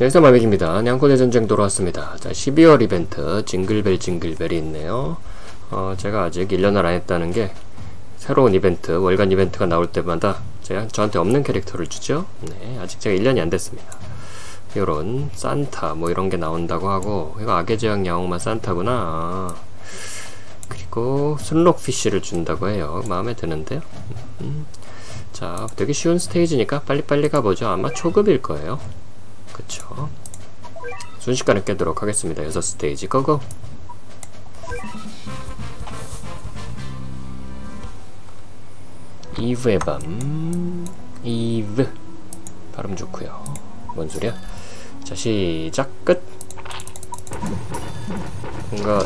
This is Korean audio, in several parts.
여기서 마백입니다. 냥코대 전쟁 돌아왔습니다. 자, 12월 이벤트 징글벨 징글벨이 있네요. 어, 제가 아직 1년을 안 했다는 게 새로운 이벤트, 월간 이벤트가 나올 때마다 제가 저한테 없는 캐릭터를 주죠. 네, 아직 제가 1년이 안 됐습니다. 요런 산타 뭐 이런 게 나온다고 하고 이거 악의 제왕 야옹만 산타구나. 그리고 순록피쉬를 준다고 해요. 마음에 드는데요. 음. 자, 되게 쉬운 스테이지니까 빨리빨리 가보죠. 아마 초급일 거예요. 그쵸. 순식간에 깨도록 하겠습니다. 6스테이지 고고! 이브의 밤 이브 발음 좋고요 뭔 소리야? 자 시작 끝 뭔가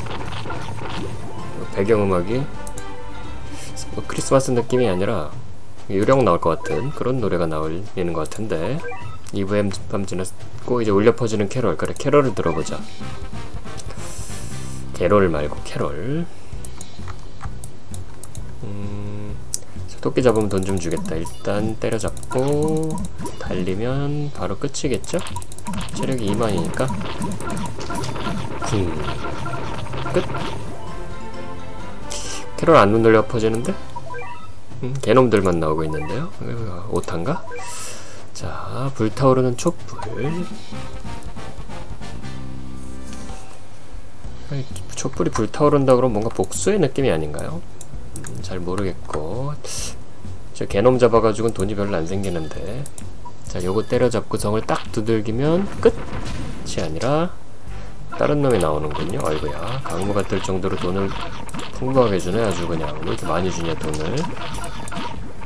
배경음악이 뭐 크리스마스 느낌이 아니라 유령 나올 것 같은 그런 노래가 나올리는 것 같은데 이브의 밤 지났고 이제 울려 퍼지는 캐롤 그래 캐롤을 들어보자 캐롤 말고 캐롤 토끼 잡으면 돈 좀 주겠다. 일단 때려잡고 달리면 바로 끝이겠죠? 체력이 2만이니까 쿵 끝! 캐롤 안 눈 돌려 퍼지는데? 음, 개놈들만 나오고 있는데요? 오탄가? 자, 불타오르는 촛불. 촛불이 불타오른다 그러면 뭔가 복수의 느낌이 아닌가요? 음, 잘 모르겠고. 저 개놈 잡아가지고는 돈이 별로 안 생기는데. 자 요거 때려잡고 정을 딱 두들기면 끝이 아니라 다른 놈이 나오는군요. 아이고야. 강무가 뜰 정도로 돈을 풍부하게 주네. 아주 그냥 왜 이렇게 많이 주냐 돈을.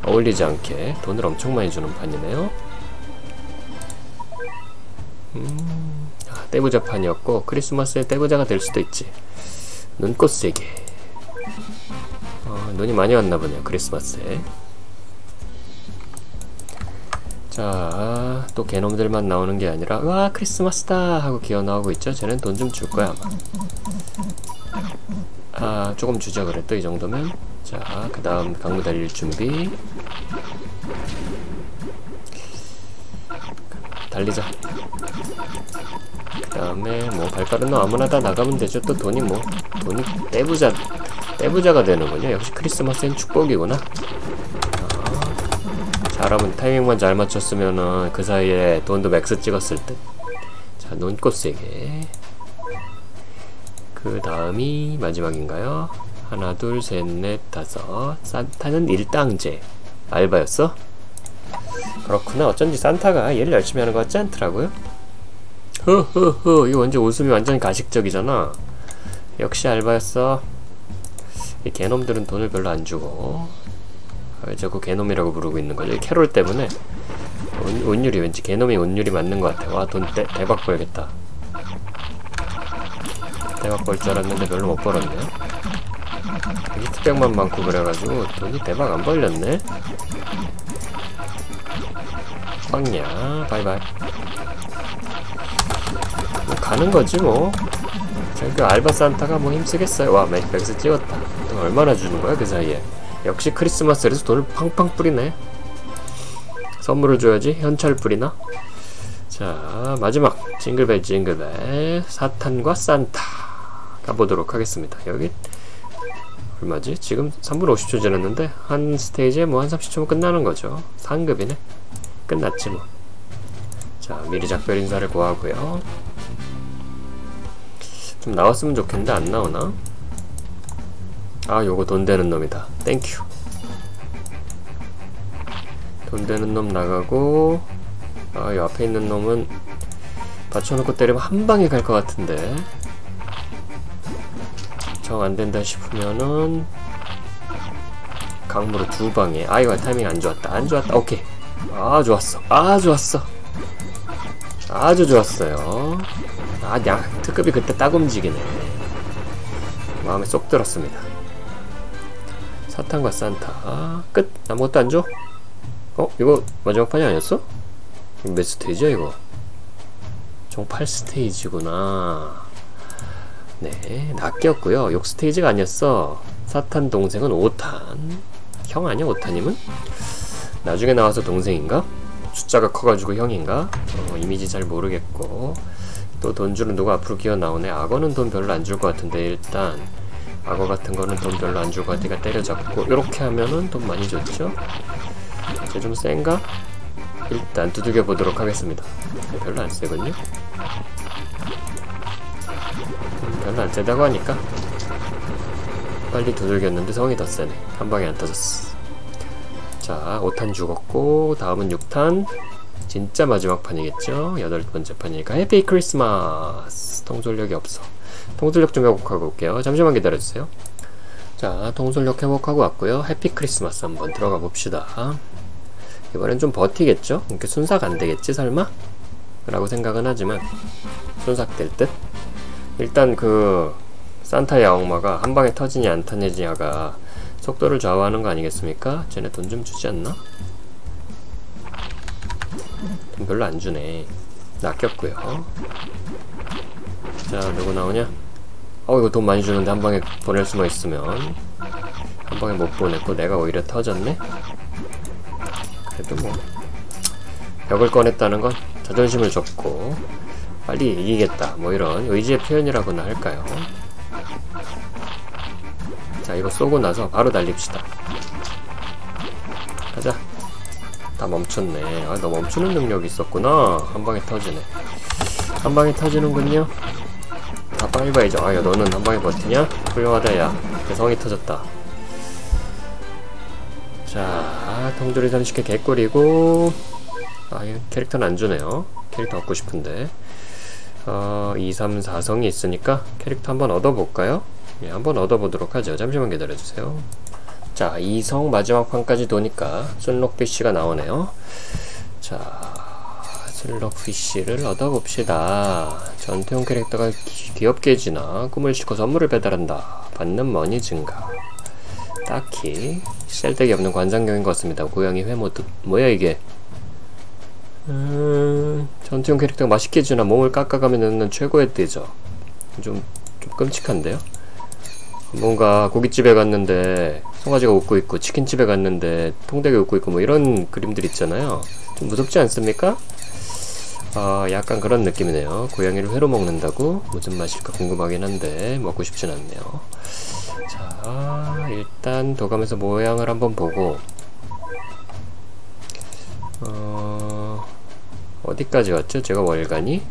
어울리지 않게 돈을 엄청 많이 주는 판이네요 음, 아, 떼부자판이었고 크리스마스에 떼부자가 될 수도 있지. 눈꽃 세게 어, 눈이 많이 왔나 보네요 크리스마스에. 자, 또 개놈들만 나오는 게 아니라 와 크리스마스다 하고 기어 나오고 있죠. 쟤는 돈 좀 줄 거야 아마. 아 조금 주자 그랬또 이 정도면. 자 그 다음 강무 달릴 준비. 달리자. 그 다음에 뭐 발빠른 놈 아무나 다 나가면 되죠 또 돈이 뭐 돈이 떼부자 떼부자가 되는군요 역시 크리스마스엔 축복이구나 잘하면 타이밍만 잘 맞췄으면은 그 사이에 돈도 맥스 찍었을 듯. 자, 눈꽃 세게. 그 다음이 마지막인가요? 하나, 둘, 셋, 넷, 다섯. 산타는 일당제. 알바였어? 그렇구나. 어쩐지 산타가 일을 열심히 하는 것 같지 않더라고요. 허허허. 이거 완전 웃음이 완전 가식적이잖아. 역시 알바였어. 이 개놈들은 돈을 별로 안 주고 왜 자꾸 개놈이라고 부르고 있는 거죠? 캐롤 때문에 운, 운율이 왠지 개놈이 운율이 맞는 것 같아. 와, 돈 대, 대박 벌겠다. 대박 벌 줄 알았는데 별로 못 벌었네요. 히트백만 많고 그래가지고 돈이 대박 안 벌렸네. 빵야, 바이바이. 뭐 가는 거지 뭐. 저기 알바 산타가 뭐 힘쓰겠어요. 와, 맥스 찍었다. 얼마나 주는 거야 그 사이에? 역시 크리스마스라서 돈을 팡팡 뿌리네 선물을 줘야지 현찰 뿌리나 자 마지막 징글벨 징글벨 사탄과 산타 가보도록 하겠습니다 여기 얼마지? 지금 3분 50초 지났는데 한 스테이지에 뭐 한 30초면 끝나는 거죠 상급이네 끝났지 뭐 자 미리 작별 인사를 고하고요 좀 나왔으면 좋겠는데 안 나오나? 아 요거 돈 되는 놈이다. 땡큐 돈 되는 놈 나가고 아요 앞에 있는 놈은 받쳐놓고 때리면 한 방에 갈 것 같은데. 정 안된다 싶으면은 강무로 두 방에. 아 이거 타이밍 안 좋았다. 안 좋았다. 오케이. 아 좋았어. 아 좋았어. 아주 좋았어요 아 야 특급이 그때 딱 움직이네 마음에 쏙 들었습니다 사탄과 산타 아, 끝! 아무것도 안 줘? 어? 이거 마지막 판이 아니었어? 몇 스테이지야 이거? 총 8스테이지구나 네 낚였고요 6 스테이지가 아니었어 사탄 동생은 5탄 형 아니야 5탄님은? 나중에 나와서 동생인가? 숫자가 커가지고 형인가? 어, 이미지 잘 모르겠고 또 돈 주는 누가 앞으로 기어 나오네. 악어는 돈 별로 안 줄 것 같은데 일단. 악어 같은 거는 돈 별로 안 줄 것 같으니까 때려잡고 이렇게 하면은 돈 많이 줬죠? 이제 좀 센가? 일단 두들겨 보도록 하겠습니다. 별로 안 세군요. 음, 별로 안 세다고 하니까. 빨리 두들겼는데 성이 더 세네. 한 방에 안 터졌어. 자 5탄 죽었고 다음은 6탄 진짜 마지막 판이겠죠 여덟 번째 판이니까 해피 크리스마스 통솔력이 없어 통솔력 좀 회복하고 올게요 잠시만 기다려주세요 자 통솔력 회복하고 왔고요 해피 크리스마스 한번 들어가 봅시다 이번엔 좀 버티겠죠? 이렇게 순삭 안 되겠지 설마? 라고 생각은 하지만 순삭될 듯? 일단 그 산타 야옹마가 한 방에 터지냐 안 터지냐가 속도를 좌우하는 거 아니겠습니까? 쟤네 돈 좀 주지 않나? 돈 별로 안 주네. 낚였고요. 자, 누구 나오냐? 어, 이거 돈 많이 주는데 한 방에 보낼 수만 있으면 한 방에 못 보냈고 내가 오히려 터졌네? 그래도 뭐 벽을 꺼냈다는 건 자존심을 줬고 빨리 이기겠다 뭐 이런 의지의 표현이라고나 할까요? 자 이거 쏘고 나서 바로 달립시다 다 멈췄네. 아 너 멈추는 능력이 있었구나. 한방에 터지네. 한방에 터지는군요. 다 빨리 봐야죠. 아야 너는 한방에 버티냐? 훌륭하다 야. 대성이 터졌다. 자 통조리 30개 개꿀이고 아 캐릭터는 안 주네요. 캐릭터 얻고 싶은데. 어, 2, 3, 4성이 있으니까 캐릭터 한번 얻어볼까요? 예, 한번 얻어보도록 하죠. 잠시만 기다려주세요. 자, 2성 마지막 판까지 도니까 슬록피쉬가 나오네요. 자, 슬록피쉬를 얻어봅시다. 전투용 캐릭터가 귀 엽게 지나 꿈을 싣고 선물을 배달한다. 받는 머니 증가. 딱히 쓸데기 없는 관장경인 것 같습니다. 고양이 회모드. 뭐야 이게? 음, 전투용 캐릭터가 맛있게 지나 몸을 깎아가며 넣는 최고의 띠죠. 좀, 좀 끔찍한데요? 뭔가 고깃집에 갔는데 송아지가 웃고 있고 치킨집에 갔는데 통닭이 웃고 있고 뭐 이런 그림들 있잖아요 좀 무섭지 않습니까? 아 약간 그런 느낌이네요 고양이를 회로 먹는다고 무슨 맛일까 궁금하긴 한데 먹고 싶진 않네요 자 일단 도감에서 모양을 한번 보고 어... 어디까지 왔죠? 제가 월간이?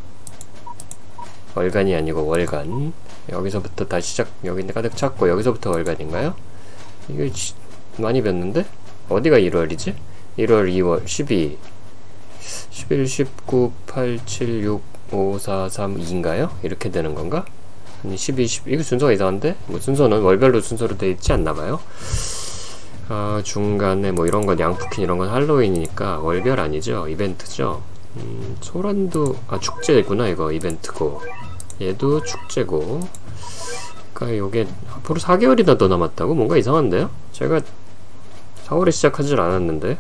월간이 아니고 월간 여기서부터 다시 시작 여기인데 가득 찼고 여기서부터 월간인가요? 이게 많이 뵀는데? 어디가 1월이지? 1월, 2월, 12 11, 19, 8, 7, 6, 5, 4, 3, 2인가요? 이렇게 되는 건가? 아니 12, 10 이거 순서가 이상한데? 뭐 순서는 월별로 순서로 되어 있지 않나봐요? 아 중간에 뭐 이런 건 양푸킨 이런 건 할로윈이니까 월별 아니죠? 이벤트죠? 음, 소란도 아 축제구나 이거 이벤트고 얘도 축제고 그러니까 요게 앞으로 4개월이나 더 남았다고? 뭔가 이상한데요? 제가 4월에 시작하질 않았는데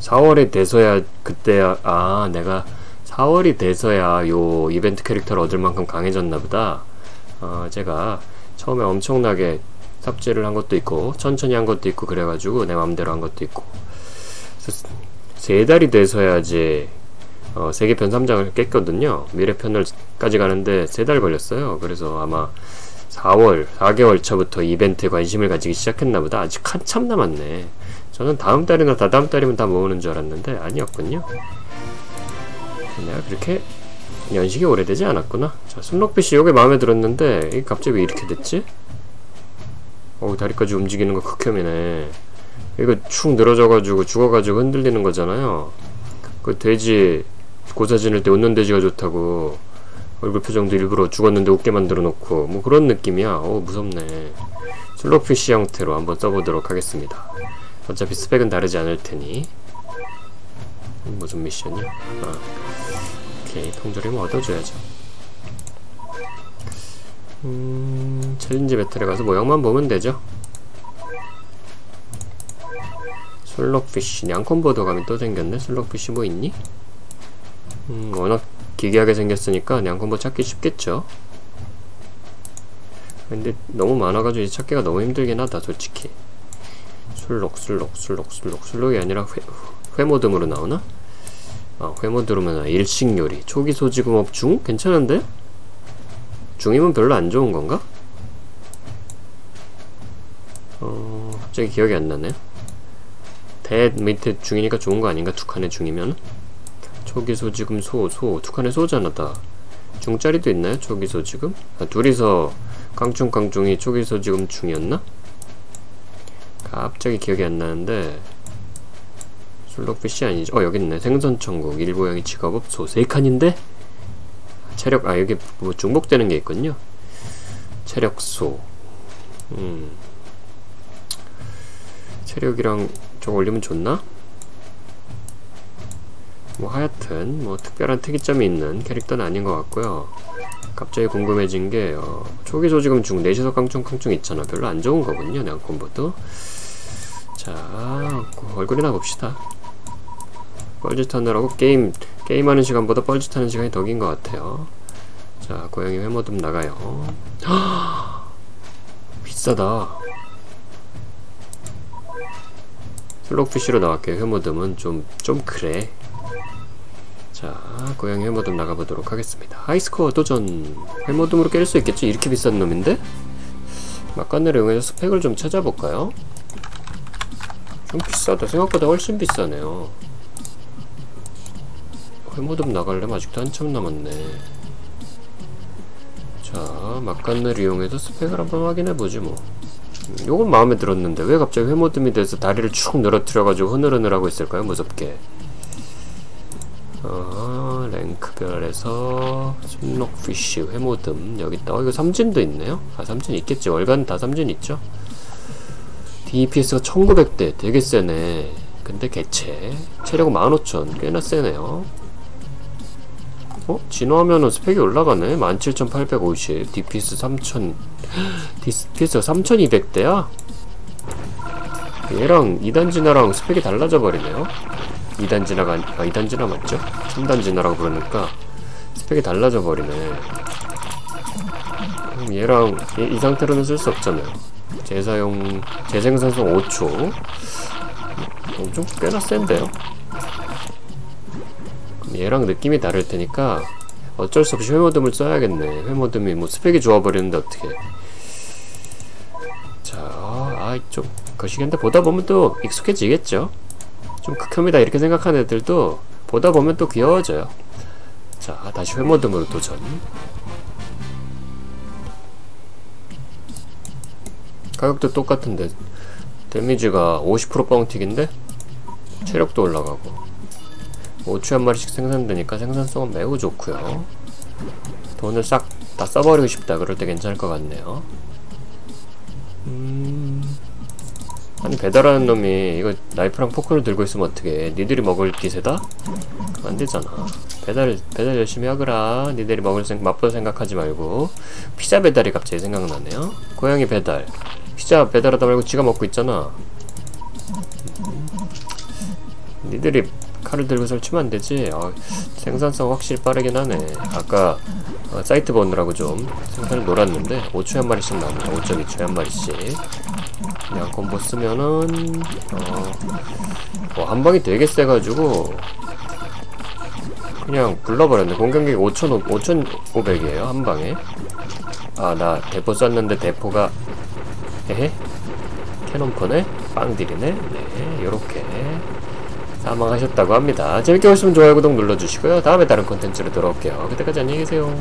4월에 돼서야 그때야 아 내가 4월이 돼서야 요 이벤트 캐릭터를 얻을 만큼 강해졌나 보다 어, 제가 처음에 엄청나게 삽질을 한 것도 있고 천천히 한 것도 있고 그래가지고 내 맘대로 한 것도 있고 세 달이 돼서야지 어, 세계편 3장을 깼거든요. 미래편을까지 가는데 세 달 걸렸어요. 그래서 아마 4월, 4개월 차부터 이벤트에 관심을 가지기 시작했나 보다. 아직 한참 남았네. 저는 다음 달이나 다다음 달이면 다 모으는 줄 알았는데 아니었군요. 내가 그렇게 연식이 오래되지 않았구나. 자, 순록빛이 요게 마음에 들었는데 이게 갑자기 왜 이렇게 됐지? 어우 다리까지 움직이는 거 극혐이네. 이거 축 늘어져가지고 죽어가지고 흔들리는 거잖아요. 그 돼지 고사 지낼 때 웃는 돼지가 좋다고 얼굴 표정도 일부러 죽었는데 웃게 만들어 놓고 뭐 그런 느낌이야. 어 무섭네. 슬로피쉬 형태로 한번 써보도록 하겠습니다. 어차피 스펙은 다르지 않을 테니. 음, 무슨 미션이야? 아 오케이. 통조림은 얻어줘야죠. 음 챌린지 배틀에 가서 모양만 보면 되죠. 슬록피쉬. 냥콤보드 가면 또 생겼네. 슬록피쉬 뭐 있니? 음, 워낙 기괴하게 생겼으니까 냥콤보 찾기 쉽겠죠 근데 너무 많아가지고 이 찾기가 너무 힘들긴 하다 솔직히 술록 술록 술록 술록 술록이 아니라 회, 회모듬으로 나오나? 아, 회모 들으면 일식 요리 초기 소지금업 중? 괜찮은데? 중이면 별로 안 좋은 건가? 어, 갑자기 기억이 안 나네. 대 밑에 중이니까 좋은 거 아닌가? 두 칸의 중이면? 초기 소 지금 소, 소. 두 칸의 소잖아, 다. 중짜리도 있나요? 초기 소 지금? 아, 둘이서 깡충깡충이 초기 소 지금 중이었나? 갑자기 기억이 안 나는데 슬록피쉬 아니죠? 어 여기 있네 생선천국 일보양이 직업업 소 세 칸인데? 체력 아 여기 뭐 중복되는 게 있군요 체력소 음 체력이랑 좀 올리면 좋나? 뭐 하여튼 뭐 특별한 특이점이 있는 캐릭터는 아닌 것 같고요. 갑자기 궁금해진 게 어, 초기 조지금 중 내시서 깡충 깡충 있잖아. 별로 안 좋은 거군요 내한콤보도. 자 얼굴이나 봅시다. 뻘짓하느라고 게임 게임하는 시간보다 뻘짓하는 시간이 더 긴 것 같아요. 자 고양이 회모듬 나가요. 비싸다. 슬록피쉬로 나갈게요. 회모듬은 좀 좀 그래 자 고양이 회모듬 나가보도록 하겠습니다. 하이스코어 도전. 회모듬으로 깰 수 있겠지? 이렇게 비싼 놈인데? 막간을 이용해서 스펙을 좀 찾아볼까요? 좀 비싸다. 생각보다 훨씬 비싸네요. 회모듬 나갈려면 아직도 한참 남았네. 자 막간을 이용해서 스펙을 한번 확인해보지 뭐. 음, 요건 마음에 들었는데 왜 갑자기 회모듬이 돼서 다리를 축 늘어뜨려가지고 흐느흐느하고 있을까요? 무섭게 어, 랭크별에서 순록피쉬 회모듬 여기 있다. 어 이거 삼진도 있네요. 아 삼진 있겠지. 월간 다 삼진 있죠? DPS가 1900대. 되게 세네. 근데 개체. 체력 15000 꽤나 세네요. 어? 진화하면은 스펙이 올라가네. 17850 DPS 3000 DPS가 3200대야? 얘랑 2단 진화랑 스펙이 달라져 버리네요. 2단 진화가 아 2단 진화 맞죠? 3단 진화라고 그러니까 스펙이 달라져 버리네. 그럼 얘랑 얘, 이 상태로는 쓸 수 없잖아요. 재사용 재생산성 5초. 엄청 꽤나 센데요? 얘랑 느낌이 다를 테니까 어쩔 수 없이 회모듬을 써야겠네. 회모듬이 뭐 스펙이 좋아버리는데 어떻게 자, 아, 좀 거시기한데 보다 보면 또 익숙해지겠죠? 좀 극혐이다 이렇게 생각하는 애들도 보다 보면 또 귀여워져요 자 다시 회모듬으로 도전. 가격도 똑같은데 데미지가 50% 뻥튀기인데 체력도 올라가고. 5추 한 마리씩 생산되니까 생산성은 매우 좋고요. 돈을 싹 다 써버리고 싶다. 그럴 때 괜찮을 것 같네요. 음... 아니 배달하는 놈이 이거 나이프랑 포크를 들고 있으면 어떡해? 니들이 먹을 기세다? 안되잖아. 배달 배달 열심히 하거라. 니들이 먹을 생 맛보다 생각하지 말고. 피자 배달이 갑자기 생각나네요. 고양이 배달. 피자 배달하다 말고 지가 먹고 있잖아. 니들이 칼을 들고 설치면 안되지. 어, 생산성 확실히 빠르긴 하네. 아까 어, 사이트 보느라고 좀 생산을 놀았는데 5초에 한 마리씩 나옵니다. 5.2초에 한 마리씩. 그냥 콤보 쓰면은 어, 어, 한 방이 되게 세가지고 그냥 불러버렸네. 공격력이 5,500이에요 한 방에. 아 나 대포 쐈는데 대포가 에헤? 캐논폰에 빵딜이네? 네 요렇게 사망하셨다고 합니다. 재밌게 보시면 좋아요 구독 눌러주시고요. 다음에 다른 콘텐츠로 돌아올게요. 그때까지 안녕히 계세요